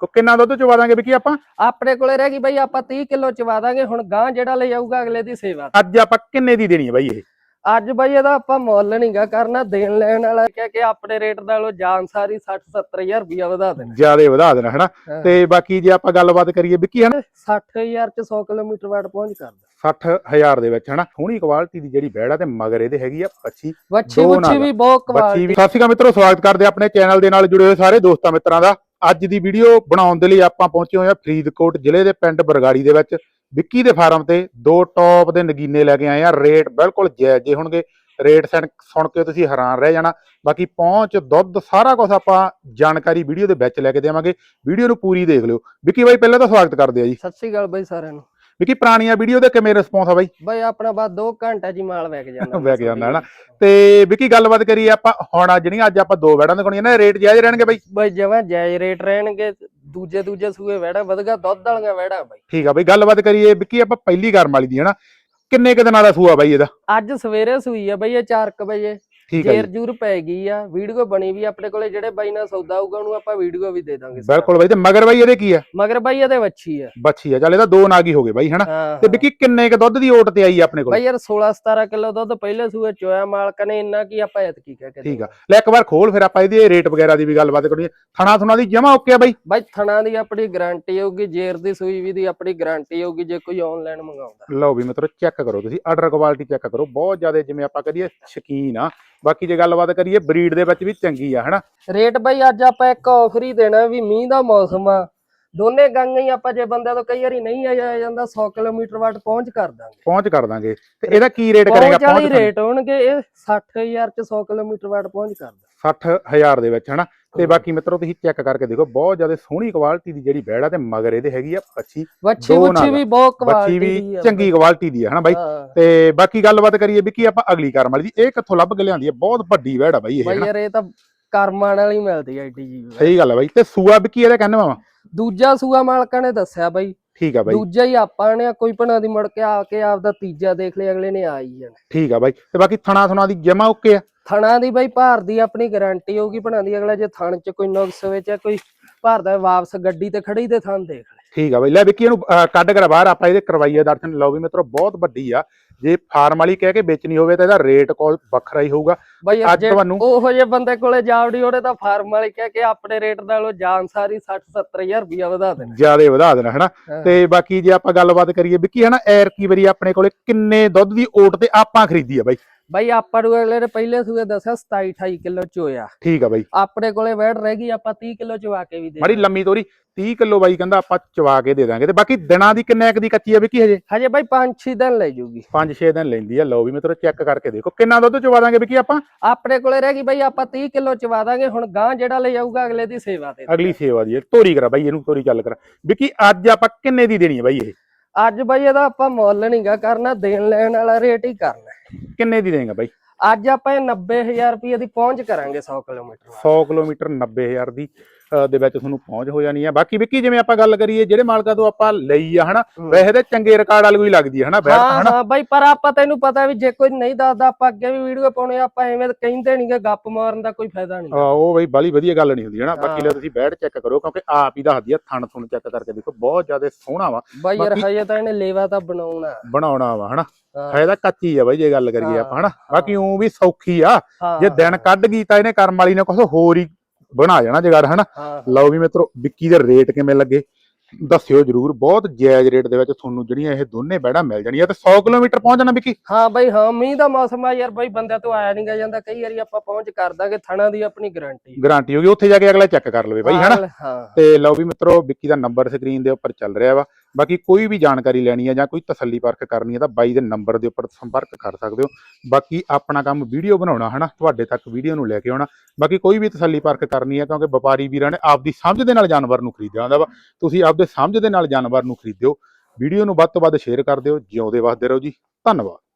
ਕੋ ਕਿੰਨਾ ਦੁੱਧ ਚਵਾ ਦਾਂਗੇ ਵਿੱਕੀ ਆਪਾਂ? ਆਪਣੇ ਕੋਲੇ ਰਹਿ ਗਈ ਬਾਈ ਆਪਾਂ 30 ਕਿਲੋ ਚਵਾ ਦਾਂਗੇ ਹੁਣ ਗਾਂ ਜਿਹੜਾ ਲੈ ਜਾਊਗਾ ਅਗਲੇ ਦੀ ਸੇਵਾ। ਅੱਜ ਆਪਾਂ ਕਿੰਨੇ ਦੀ ਦੇਣੀ ਹੈ ਬਾਈ ਇਹ? ਅੱਜ ਬਾਈ ਇਹਦਾ ਆਪਾਂ ਮੁੱਲ ਨਹੀਂਗਾ ਕਰਨਾ ਦੇਣ ਲੈਣ ਵਾਲਾ ਕਹਿ ਕੇ ਆਪਣੇ ਰੇਟ ਨਾਲੋਂ ਜਾਨ ਸਾਰੀ 60 70000 ਰੁਪਇਆ ਵਧਾ ਦੇਣਾ। ਜਿਆਦੇ ਵਧਾ ਦੇਣਾ ਹਨਾ? ਹਾਂ। ਤੇ ਬਾਕੀ ਜੇ ਆਪਾਂ ਗੱਲਬਾਤ ਕਰੀਏ ਵਿੱਕੀ ਹਨਾ? 60000 ਚ 100 ਕਿਲੋਮੀਟਰ ਵਾਟ ਪਹੁੰਚ ਕਰਦਾ। 60000 ਦੇ ਵਿੱਚ ਹਨਾ? ਸੋਹਣੀ ਕੁਆਲਿਟੀ ਦੀ ਜਿਹੜੀ ਬੈੜ ਆ ਤੇ ਮਗਰ ਇਹਦੇ ਹੈਗੀ ਆ 25 ਵੱਛੀ ਦੋ ਵੀ ਬਹੁਤ ਬੱਚੀ ਕੁਆਲਿਟੀ ਵੀ ਸਤਿ ਸ਼੍ਰੀ ਅਕਾਲ ਮਿੱਤਰੋ ਸਵਾਗਤ ਕਰਦੇ ਆਪਣੇ ਚੈਨਲ ਦੇ ਨਾਲ ਜੁੜੇ ਹੋਏ ਸਾਰੇ ਦੋਸਤਾਂ ਮਿੱਤਰਾਂ ਦਾ। ਅੱਜ ਦੀ ਵੀਡੀਓ ਬਣਾਉਣ ਦੇ ਲਈ ਆਪਾਂ ਪਹੁੰਚੇ ਹੋਏ ਆ ਫਰੀਦਕੋਟ ਜ਼ਿਲ੍ਹੇ ਦੇ ਪਿੰਡ ਬਰਗਾੜੀ ਦੇ ਵਿੱਚ। ਵਿੱਕੀ ਦੇ ਫਾਰਮ ਤੇ ਦੋ ਟੌਪ ਦੇ ਨਗੀਨੇ ਲੈ ਕੇ ਆਏ ਆ ਰੇਟ ਬਿਲਕੁਲ ਜਾਇਜ਼ ਜੇ ਹੋਣਗੇ, ਰੇਟ ਸੁਣ ਸੁਣ ਕੇ ਤੁਸੀਂ ਹੈਰਾਨ ਰਹਿ ਜਾਣਾ। ਬਾਕੀ ਪਹੁੰਚ, ਦੁੱਧ, ਸਾਰਾ ਕੁਝ ਆਪਾਂ ਜਾਣਕਾਰੀ ਵੀਡੀਓ ਦੇ ਵਿੱਚ ਲੈ ਕੇ ਦੇਵਾਂਗੇ। ਵੀਡੀਓ ਨੂੰ ਪੂਰੀ ਦੇਖ ਲਿਓ। ਵਿੱਕੀ ਬਾਈ, ਪਹਿਲਾਂ ਤਾਂ ਸਵਾਗਤ ਕਰਦੇ ਆ ਜੀ। ਸਤਿ ਸ੍ਰੀ ਅਕਾਲ ਬਾਈ ਸਾਰਿਆਂ ਨੂੰ। ਵਿੱਕੀ ਪੁਰਾਣੀਆਂ ਵੀਡੀਓ ਦੇ ਕਿਵੇਂ ਰਿਸਪੌਂਸ ਆ ਬਾਈ। ਬਾਈ ਆਪਣਾ ਬਾਅਦ 2 ਘੰਟੇ ਜੀ ਮਾਲ ਵਗ ਜਾਂਦਾ ਵਗ ਜਾਂਦਾ ਹੈ ਨਾ। ਤੇ ਵਿੱਕੀ ਗੱਲਬਾਤ ਕਰੀਏ ਆਪਾਂ ਹੁਣ ਜਿਹੜੀਆਂ ਅੱਜ ਆਪਾਂ ਦੋ ਵੈੜਾਂ ਦਿਖਾਉਣੀਆਂ ਨੇ ਰੇਟ ਜਾਇਜ਼ ਰਹਿਣਗੇ ਬਾਈ? ਬਾਈ ਜਮਾਂ ਜਾਇਜ਼ ਰੇਟ ਰਹਿਣਗੇ ਦੂਜੇ ਦੂਜੇ ਸੂਏ ਵੜਾ ਵਧਗਾ ਦੁੱਧ ਵਾਲੀਆਂ ਵੜਾ ਬਾਈ। ਠੀਕ ਆ ਬਈ ਗੱਲਬਾਤ ਕਰੀਏ ਵਿੱਕੀ ਆਪਾਂ ਪਹਿਲੀ ਗਰਮ ਵਾਲੀ ਦੀ ਹਨਾ ਕਿੰਨੇ ਕੁ ਦਿਨਾਂ ਦਾ ਸੂਆ ਬਾਈ ਇਹਦਾ? ਅੱਜ ਸਵੇਰੇ ਸੂਈ ਆ ਬਈ ਇਹ 4 ਵਜੇ। ਠੀਕ ਆ ਜੇਰ ਜੂਰ ਪੈ ਗਈ ਆ ਵੀਡੀਓ ਬਣੀ ਵੀ ਆਪਣੇ ਕੋਲੇ ਜਿਹੜੇ ਬਾਈ ਨਾਲ ਸੌਦਾ ਆਊਗਾ ਉਹਨੂੰ ਆਪਾਂ ਵੀਡੀਓ ਵੀ ਦੇ ਦਾਂਗੇ। ਬਿਲਕੁਲ ਬਾਈ ਤੇ ਮਗਰ ਬਾਈ ਇਹਦੇ ਕੀ ਆ? ਮਗਰ ਬਾਈ ਇਹਦੇ ਵੱਛੀ ਆ। ਬੱਚੀ ਆ ਚੱਲ ਇਹਦਾ ਦੋ ਨਾਗੀ ਹੋ ਗਏ ਬਾਈ ਹਨਾ? ਹਾਂ ਤੇ ਵਿੱਕੀ ਕਿੰਨੇ ਕ ਦੁੱਧ ਦੀ ਓਟ ਤੇ ਆਈ ਆਪਣੇ ਕੋਲ? ਬਾਈ ਯਾਰ 16 17 ਕਿਲੋ ਦੁੱਧ ਪਹਿਲੇ ਸੂਏ ਚੋਇਆ ਮਾਲਕ ਨੇ ਇੰਨਾ ਕੀ ਆਪਾਂ ਐਤਕੀ ਕਹਿ ਕੇ ਠੀਕ ਆ। ਲੈ ਇੱਕ ਵਾਰ ਖੋਲ ਫਿਰ ਆਪਾਂ ਇਹਦੇ ਰੇਟ ਵਗੈਰਾ ਦੀ ਵੀ ਗੱਲਬਾਤ ਕਰੀਏ। ਥਣਾ ਥੁਣਾ ਦੀ ਜਮਾ ਓਕੇ ਆ ਬਾਈ। ਬਾਈ ਥਣਾ ਦੀ ਆਪਣੀ ਗਾਰੰਟੀ ਹੋਊਗੀ ਜੇਰ ਦੀ ਸੂਈ ਵੀ ਦੀ ਆਪਣੀ ਗਾਰੰਟੀ ਹੋਊਗੀ ਜੇ ਕੋਈ ਆਨਲਾਈਨ ਮੰਗਾਉਂਦਾ। ਲਓ ਵੀ ਮਿੱਤਰੋ ਚੈੱਕ ਕਰੋ ਤੁਸੀਂ ਆਰਡਰ ਕੁਆਲਿਟੀ ਚੈੱਕ ਕਰੋ। ਬਹੁਤ ਜ਼ਿਆਦਾ ਜਿਵੇਂ ਆਪਾਂ ਕਰੀਏ ਸ਼ਕੀਨ ਆ। ਬਾਕੀ ਜੇ ਗੱਲਬਾਤ ਕਰੀਏ ਬਰੀਡ ਦੇ ਵਿੱਚ ਵੀ ਚੰਗੀ ਆ ਹਨਾ? ਰੇਟ ਬਾਈ ਅੱਜ ਆਪਾਂ ਇੱਕ ਆਫਰ ਹੀ ਦੇਣਾ ਵੀ ਮੀਂਹ ਦਾ ਮੌਸਮ ਆ। ਦੋਨੇ ਗਾਂਗਾਂ ਹੀ ਆਪਾਂ ਜੇ ਬੰਦਿਆਂ ਤੋਂ ਕਈ ਵਾਰੀ ਨਹੀਂ ਆਇਆ ਜਾਂਦਾ 100 ਕਿਲੋਮੀਟਰ ਵਾਟ ਪਹੁੰਚ ਕਰ ਦਾਂਗੇ। ਪਹੁੰਚ ਕਰ ਦਾਂਗੇ। ਤੇ ਇਹਦਾ ਕੀ ਰੇਟ ਕਰੇਗਾ? ਪਹੁੰਚ ਰੇਟ ਹੋਣਗੇ ਇਹ 60000 ਚ 100 ਕਿਲੋਮੀਟਰ ਵਾਟ ਪਹੁੰਚ ਕਰਦਾ 60000 ਦੇ ਵਿੱਚ ਹਨਾ? ਤੇ। ਬਾਕੀ ਮਿੱਤਰੋ ਤੁਸੀਂ ਚੈੱਕ ਕਰਕੇ ਦੇਖੋ ਬਹੁਤ ਜ਼ਿਆਦਾ ਸੋਹਣੀ ਕੁਆਲਿਟੀ ਦੀ ਜਿਹੜੀ ਬੈੜ ਆ ਤੇ ਮਗਰ ਇਹਦੇ ਹੈਗੀ ਆ 25 ਵੱਛੀ ਦੋ ਵੱਛੀ ਨਾਲ। ਵੀ ਬਹੁਤ ਬੱਚੀ ਕੁਆਲਿਟੀ ਦੀ ਆ ਚੰਗੀ ਕੁਆਲਿਟੀ ਦੀ ਆ ਹਨਾ ਬਾਈ। ਤੇ ਬਾਕੀ ਗੱਲਬਾਤ ਕਰੀਏ ਵੀ ਕੀ ਆਪਾਂ ਅਗਲੀ ਕਰਮ ਵਾਲੀ ਦੀ ਇਹ ਕਿੱਥੋਂ ਲੱਭ ਕੇ ਲਿਆਂਦੀ ਹੈ? ਬਹੁਤ ਵੱਡੀ ਵੈੜ ਆ ਬਾਈ ਇਹ ਬਾਈ ਯਾਰ ਇਹ ਤਾਂ ਕਰਮਾਂ ਨਾਲ ਹੀ ਮਿਲਦੀ ਆ ਏਡੀ ਜੀ ਸਹੀ ਗੱਲ ਆ ਬਾਈ। ਤੇ ਸੂਆ ਵੀ ਕੀ ਇਹਦਾ ਕਹਿੰਦਾ ਵਾ? ਦੂਜਾ ਸੂਆ ਮਾਲਕਾਂ ਨੇ ਦੱਸਿਆ ਬਾਈ। ਠੀਕ ਆ ਬਾਈ। ਦੂਜਾ ਹੀ ਆਪਾਂ ਨੇ ਕੋਈ ਭਣਾ ਦੀ ਮੁੜ ਕੇ ਆ ਕੇ ਆਪਦਾ ਤੀਜਾ ਦੇਖ ਲਿਆ ਅਗਲੇ ਨੇ ਆ ਹੀ ਜਾਣਾ। ਠੀਕ ਆ ਬਾਈ। ਤੇ ਬਾਕੀ ਥਣਾ ਥੁਣਾ ਦੀ ਜਮਾ ਓਕੇ ਆ? ਥਣਾ ਦੀ ਬਾਈ ਭਾਰ ਦੀ ਆਪਣੀ ਗਾਰੰਟੀ ਹੋਊਗੀ ਭਣਾ ਦੀ ਅਗਲਾ ਜੇ ਥਣ ਚ ਕੋਈ ਨੁਕਸ ਹੋਵੇ ਚਾਹੇ ਕੋਈ ਭਾਰ ਦਾ ਵਾਪਸ ਗੱਡੀ ਤੇ ਖੜੀ ਤੇ ਥਣ ਦੇਖ ਲੈ। ਠੀਕ ਆ ਬਾਈ। ਲੈ ਵਿੱਕੀ ਇਹਨੂੰ ਅਹ, ਕੱਢ ਕਰ ਬਾਹਰ ਆਪਾਂ ਇਹਦੇ ਕਰਵਾਈਏ ਦਰਸ਼ਨ। ਲਓ ਵੀ ਮਿੱਤਰੋ ਬਹੁਤ ਵੱਡੀ ਆ। ਜੇ ਫਾਰਮ ਵਾਲੀ ਕਹਿ ਕੇ ਵੇਚਣੀ ਹੋਵੇ ਤਾਂ ਇਹਦਾ ਰੇਟ ਕੋਲ ਵੱਖਰਾ ਹੀ ਹੋਊਗਾ। ਬਾਈ ਅੱਜ ਜੇ ਤੁਹਾਨੂੰ- ਉਹੋ ਜਿਹੇ ਬੰਦੇ ਕੋਲੇ ਜਾਵੜੀ ਉਹਨੇ ਤਾਂ ਫਾਰਮ ਵਾਲੇ ਕਹਿ ਕੇ ਆਪਣੇ ਰੇਟ ਨਾਲੋਂ ਜਾਨ ਸਾਰੀ 60 70000 ਰੁਪਇਆ ਵਧਾ ਦੇਣਾ। ਜਿਆਦੇ ਵਧਾ ਦੇਣਾ ਹਨਾ? ਹਾਂ। ਤੇ ਬਾਕੀ ਜੇ ਆਪਾਂ ਗੱਲਬਾਤ ਕਰੀਏ ਵਿੱਕੀ ਹਨਾ ਐਰ ਕੀ ਵਾਰੀ ਆਪਣੇ ਕੋਲੇ ਕਿੰਨੇ ਦੁੱਧ ਦੀ ਓਟ ਤੇ ਆਪਾਂ ਖਰੀਦੀ ਆ ਬਾਈ। ਬਾਈ ਆਪਾਂ ਨੂੰ ਅਗਲੇ ਨੇ ਪਹਿਲੇ ਸੂਏ ਦੱਸਿਆ 27 28 ਕਿਲੋ ਚੋਇਆ। ਠੀਕ ਆ ਬਾਈ। ਆਪਣੇ ਕੋਲੇ ਵੈੜ ਰਹਿ ਗਈ ਆਪਾਂ 30 ਕਿਲੋ ਚਵਾ ਕੇ ਵੀ ਦੇ ਮਾੜੀ ਲੰਮੀ ਤੋਰੀ 30 ਕਿਲੋ ਬਾਈ ਕਹਿੰਦਾ ਆਪਾਂ ਚਵਾ ਕੇ ਦੇ ਦਾਂਗੇ ਤੇ ਬਾਕੀ ਦਿਨਾਂ ਦੀ ਕਿੰਨੇ ਕੁ ਦੀ ਕੱਚੀ ਆ ਵਿੱਕੀ ਹਜੇ? ਹਜੇ ਬਾਈ 5-6 ਦਿਨ ਲੈ ਜੂਗੀ। 5-6 ਦਿਨ ਲੈਂਦੀ ਆ ਲਓ ਵੀ ਮਿੱਤਰੋ ਚੈੱਕ ਕਰਕੇ ਦੇਖੋ ਕਿੰਨਾ ਦੁੱਧ ਚਵਾ ਦਾਂਗੇ ਵਿੱਕੀ ਆਪਾਂ? ਆਪਣੇ ਕੋਲੇ ਰਹਿ ਗਈ ਬਾਈ ਆਪਾਂ 30 ਕਿਲੋ ਚਵਾ ਦਾਂਗੇ ਹੁਣ ਗਾਂ ਜਿਹੜਾ ਲੈ ਜਾਊਗਾ ਅਗਲੇ ਦੀ ਸੇਵਾ ਤੇ ਅਗਲੀ ਸੇਵਾ ਦੀ। ਤੋਰੀ ਕਰਾ ਬਾਈ ਇਹਨੂੰ ਤੋਰੀ ਚੱਲ ਕਰਾ। ਵਿੱਕੀ ਅੱਜ ਆਪਾਂ ਕਿੰਨੇ ਦੀ ਦੇਣੀ ਹੈ ਬਾਈ ਇਹ? ਅੱਜ ਬਾਈ ਇਹਦਾ ਆਪਾਂ ਮੁੱਲ ਨਹੀਂਗਾ ਕਰਨਾ ਦੇਣ ਲੈਣ ਵਾਲਾ ਰੇਟ ਹੀ ਕਰਨਾ। ਕਿੰਨੇ ਦੀ ਦੇਂਗਾ ਬਾਈ? ਅੱਜ ਆਪਾਂ ਇਹ 90000 ਰੁਪਏ ਦੀ ਪਹੁੰਚ ਕਰਾਂਗੇ 100 ਕਿਲੋਮੀਟਰ 100 ਕਿਲੋਮੀਟਰ 90000 ਦੀ। ਦੇ ਵਿੱਚ ਤੁਹਾਨੂੰ ਪਹੁੰਚ ਹੋ ਜਾਣੀ ਆ। ਬਾਕੀ ਵਿੱਕੀ ਜਿਵੇਂ ਆਪਾਂ ਗੱਲ ਕਰੀਏ ਜਿਹੜੇ ਮਾਲਕਾਂ ਤੋਂ ਆਪਾਂ ਲਈ ਆ ਹਨਾ ਵੈਸੇ ਤੇ ਚੰਗੇ ਰਿਕਾਰਡ ਵਾਲੀ ਕੋਈ ਲੱਗਦੀ ਹੈ ਹਨਾ ਬੈਠ ਹਾਂ ਹਨਾ। ਹਾਂ ਬਾਈ ਪਰ ਆਪਾਂ ਤੈਨੂੰ ਪਤਾ ਵੀ ਜੇ ਕੋਈ ਨਹੀਂ ਦੱਸਦਾ ਆਪਾਂ ਅੱਗੇ ਵੀ ਵੀਡੀਓ ਪਾਉਣੇ ਆਪਾਂ ਐਵੇਂ ਕਹਿੰਦੇ ਨਹੀਂਗੇ ਗੱਪ ਮਾਰਨ ਦਾ ਕੋਈ ਫਾਇਦਾ ਨਹੀਂ ਆ, ਉਹ ਬਈ ਬਾਲੀ ਵਧੀਆ ਗੱਲ ਨਹੀਂ ਹੁੰਦੀ ਹਨਾ। ਬਾਕੀ ਹਾਂ। ਲੈ ਤੁਸੀਂ ਬੈਠ ਚੈੱਕ ਕਰੋ ਕਿਉਂਕਿ ਆਪ ਹੀ ਦੱਸਦੀ ਆ ਥਣ ਥੁਣ ਚੈੱਕ ਕਰਕੇ ਦੇਖੋ ਬਹੁਤ ਜ਼ਿਆਦਾ ਸੋਹਣਾ ਵਾ। ਬਾਈ ਯਾਰ ਹਜੇ ਤਾਂ ਇਹਨੇ ਲੇਵਾ ਤਾਂ ਬਣਾਉਣਾ ਬਣਾਉਣਾ ਵਾ ਹਨਾ। ਹਾਂ, ਹੈ ਤਾਂ ਕੱਚੀ ਆ ਬਾਈ ਜੇ ਗੱਲ ਕਰੀਏ ਹਾਂ, ਆਪਾਂ ਹਨਾ। ਬਾਕੀ ਉਹ ਵੀ ਸੌਖੀ ਆ। ਹਾਂ, ਜੇ ਦਿਨ ਕੱਢ ਗਈ ਤਾਂ ਇਹਨੇ ਕਰਮ ਵਾਲੀ ਨੇ ਕੁਝ ਹੋਰ ਹੀ ਬਣਾ ਜਾਣਾ ਜਗਰ ਹਨਾ? ਹਾਂ। ਲਓ ਵੀ ਮਿੱਤਰੋ ਵਿੱਕੀ ਦੇ ਰੇਟ ਕਿਵੇਂ ਲੱਗੇ? ਦੱਸਿਓ ਜਰੂਰ ਬਹੁਤ ਜਾਇਜ਼ ਰੇਟ ਦੇ ਵਿੱਚ ਤੁਹਾਨੂੰ ਜਿਹੜੀਆਂ ਇਹ ਦੋਨੇ ਬੈੜਾਂ ਮਿਲ ਜਾਣੀਆਂ ਤੇ 100 ਕਿਲੋਮੀਟਰ ਪਹੁੰਚ ਜਾਣਾ ਵਿੱਕੀ? ਹਾਂ ਬਾਈ ਹਾਂ ਮੀਂਹ ਦਾ ਮੌਸਮ ਆ ਯਾਰ ਬਾਈ ਬੰਦਿਆਂ ਤੋਂ ਆਇਆ ਨਹੀਂਗਾ ਜਾਂਦਾ ਕਈ ਵਾਰੀ ਆਪਾਂ ਪਹੁੰਚ ਕਰ ਦਾਂਗੇ ਥਣਾ ਦੀ ਆਪਣੀ ਗਾਰੰਟੀ ਗਾਰੰਟੀ ਹੋਗੀ ਉੱਥੇ ਜਾ ਕੇ ਅਗਲਾ ਚੈੱਕ ਕਰ ਲਵੇ ਬਾਈ ਹਨਾ? ਹਾਂ। ਤੇ ਲਓ ਵੀ ਮਿੱਤਰੋ ਵਿੱਕੀ ਦਾ ਨੰਬਰ ਸਕਰੀਨ ਦੇ ਉੱਪਰ ਚੱਲ ਰਿਹਾ ਵਾ। ਬਾਕੀ ਕੋਈ ਵੀ ਜਾਣਕਾਰੀ ਲੈਣੀ ਹੈ ਜਾਂ ਕੋਈ ਤਸੱਲੀ ਪਰਖ ਕਰਨੀ ਹੈ ਤਾਂ ਬਾਈ ਦੇ ਨੰਬਰ ਦੇ ਉੱਪਰ ਸੰਪਰਕ ਕਰ ਸਕਦੇ ਹੋ। ਬਾਕੀ ਆਪਣਾ ਕੰਮ ਵੀਡੀਓ ਬਣਾਉਣਾ, ਹਨਾ? ਤੁਹਾਡੇ ਤੱਕ ਵੀਡੀਓ ਨੂੰ ਲੈ ਕੇ ਆਉਣਾ। ਬਾਕੀ ਕੋਈ ਵੀ ਤਸੱਲੀ ਪਰਖ ਕਰਨੀ ਹੈ ਕਿਉਂਕਿ ਵਪਾਰੀ ਵੀਰਾਂ ਨੇ ਆਪਦੀ ਸਮਝ ਦੇ ਨਾਲ ਜਾਨਵਰ ਨੂੰ ਖਰੀਦਿਆ ਹੁੰਦਾ ਵਾ, ਤੁਸੀਂ ਆਪਦੇ ਸਮਝ ਦੇ ਨਾਲ ਜਾਨਵਰ ਨੂੰ ਖਰੀਦਿਓ। ਵੀਡੀਓ ਨੂੰ ਵੱਧ ਤੋਂ ਵੱਧ ਸ਼ੇਅਰ ਕਰ ਦਿਓ। ਜਿਉਂਦੇ ਵਸਦੇ ਰਹੋ ਜੀ। ਧੰਨਵਾਦ।